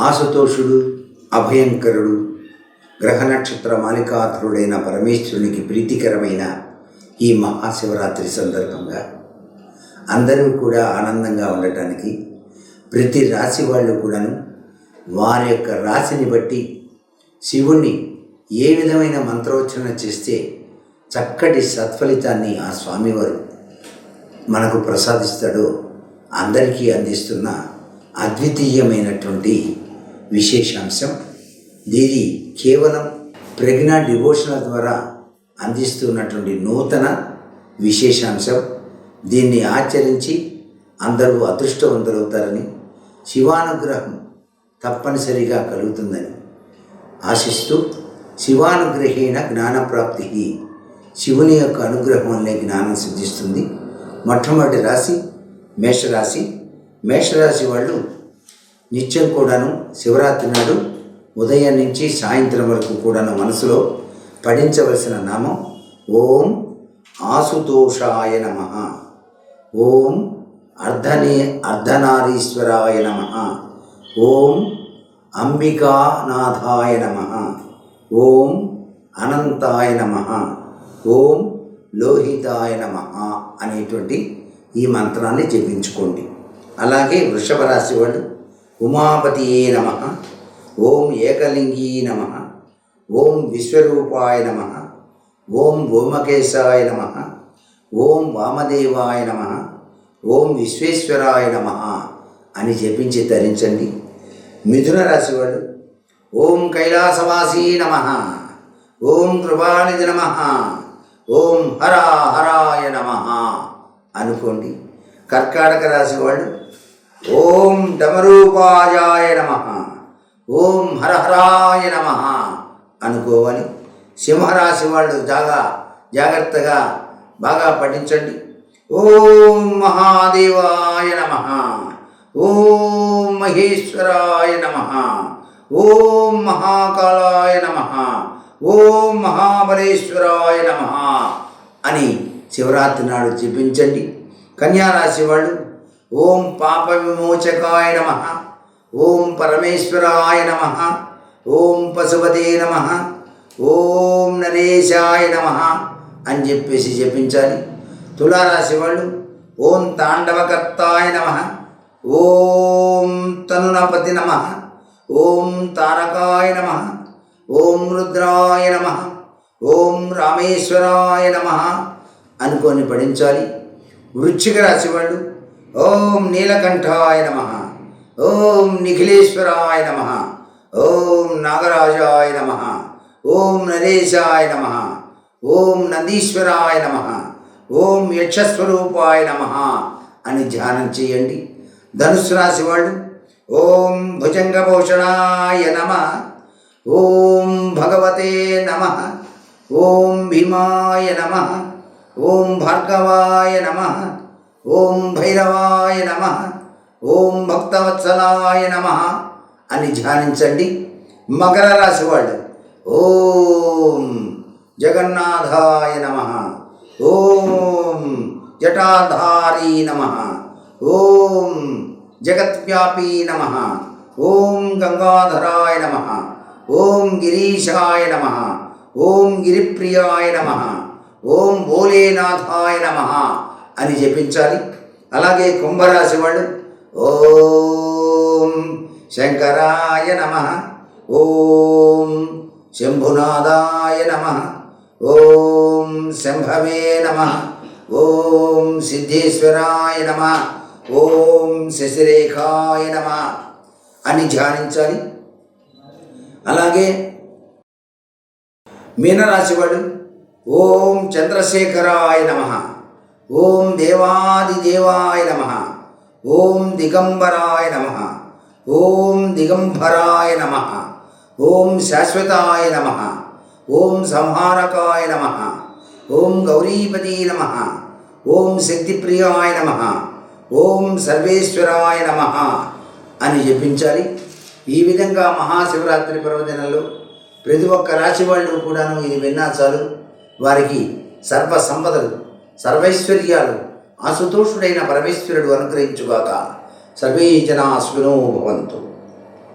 ఆసుతోషుడు అభయంకరుడు గ్రహ నక్షత్ర మాలికాధరుడైన పరమేశ్వరునికి ప్రీతికరమైన ఈ మహాశివరాత్రి సందర్భంగా అందరూ కూడా ఆనందంగా ఉండటానికి ప్రతి రాశి వాళ్ళు కూడాను వారి యొక్క రాశిని బట్టి శివుణ్ణి ఏ విధమైన మంత్రోచ్చరణ చేస్తే చక్కటి సత్ఫలితాన్ని ఆ స్వామివారు మనకు ప్రసాదిస్తాడో అందరికీ అందిస్తున్న అద్వితీయమైనటువంటి విశేషాంశం. దీని కేవలం ప్రజ్ఞా డివోషనల్ ద్వారా అందిస్తున్నటువంటి నూతన విశేషాంశం. దీన్ని ఆచరించి అందరూ అదృష్టవంతులవుతారని శివానుగ్రహం తప్పనిసరిగా కలుగుతుందని ఆశిస్తూ శివానుగ్రహీణ జ్ఞానప్రాప్తి శివుని యొక్క అనుగ్రహం వల్లే జ్ఞానం సిద్ధిస్తుంది. మొట్టమొదటి రాశి మేషరాశి. మేషరాశి వాళ్ళు నిత్యం కూడాను శివరాత్రి నాడు ఉదయం నుంచి సాయంత్రం వరకు కూడాను మనసులో పఠించవలసిన నామం ఓం ఆసుతోషాయ నమ. ఓం అర్ధనే అర్ధనారీశ్వరాయ నమ. ఓం అంబికానాథాయ నమ. ఓం అనంతాయ నమ. ఓం లోహితాయ నమ అనేటువంటి ఈ మంత్రాన్ని జపించుకోండి. అలాగే వృషభ రాశి వాళ్ళు ఉమాపతియే నమ. ఓం ఏకలింగీ నమ. ఓం విశ్వరూపాయ నమ. ఓం ఓమకేశాయ నమ. ఓం వామదేవాయ నమ. ఓం విశ్వేశ్వరాయ నమ అని జపించి ధరించండి మిథున రాశి వాళ్ళు ఓం కైలాసవాసీ నమ. ఓం కృపానిధి నమ. ఓం హర హరాయ నమ అనుకోండి. కర్కాటక రాశి వాళ్ళు ఓం డమరూపాయాయ నమ. ఓం హరహరాయ నమ అనుకోవాలి. సింహరాశి వాళ్ళు జాగా జాగ్రత్తగా బాగా పఠించండి. ఓం మహాదేవాయ నమ. ఓం మహేశ్వరాయ నమ. ఓం మహాకాళాయ నమ. ఓం మహాబలేశ్వరాయ నమ అని శివరాత్రి నాడు జపించండి. కన్యారాశి వాళ్ళు ఓం పాప విమోచకాయ నమ. ఓం పరమేశ్వరాయ నమ. ఓం పశుపతే నమ. ఓం నరేశాయ నమ అని చెప్పేసి జపించాలి. తులారాశి వాళ్ళు ఓం తాండవకర్తాయ నమ. ఓం తనునపతి నమ. ఓం తారకాయ నమ. ఓం రుద్రాయ నమ. ఓం రామేశ్వరాయ నమ అనుకొని పఠించాలి. వృశ్చిక రాశి వాళ్ళు ఓం నీలకంఠాయ నమ. ఓం నిఖిలేశ్వరాయ నమ. ఓం నాగరాజాయ నమ. ఓం నరేశాయ నమ. ఓం నందీశ్వరాయ నమ. ఓం యక్షస్వరూపాయ నమ అని ధ్యానం చేయండి. ధనుసు రాశి వాళ్ళు ఓం భుజంగభూషణాయ నమ. ఓం భగవతే నమ. ఓం భీమాయ నమ. ఓం భార్గవాయ నమ. ఓం భైరవాయ నమ ఓం భక్తవత్సలాయ నమ అని ధ్యానించండి. మకర రాశి వాళ్ళు ఓం జగన్నాథాయ నమ ఓం జటాధారీ నమ ఓం జగత్వ్యాపీ నమ ఓం గంగాధరాయ నమ ఓం గిరీశాయ నమ ఓం గిరిప్రియాయ నమ ఓం భోలేనాథాయ నమ. అని జపించాలి. అలాగే కుంభరాశి వాళ్ళు ఓం శంకరాయ నమ ఓం శంభునాదాయ నమ ఓం శంభవే నమ ఓం సిద్ధేశ్వరాయ నమ ఓం శశిరేఖాయ నమ అని ధ్యానించాలి. అలాగే మీనరాశి వాడు ఓం చంద్రశేఖరాయ నమ ఓం దేవాదిదేవాయ నమ. ఓం దిగంబరాయ నమ. ఓం దిగంబరాయ నమ. ఓం శాశ్వతాయ నమ. ఓం సంహారకాయ నమ. ఓం గౌరీపతి నమ. ఓం శక్తిప్రియాయ నమ. ఓం సర్వేశ్వరాయ నమ అని జపించాలి. ఈ విధంగా మహాశివరాత్రి పర్వదినంలో ప్రతి ఒక్క రాశి వాళ్ళు కూడాను ఇది విన్నా చాలు. వారికి సర్వ సంపదలు సర్వైశ్వర్యాలు ఆసుతోషుడైన పరమేశ్వరుడు అనుగ్రహించుగాక. సర్వే జనా సుఖినో భవంతు.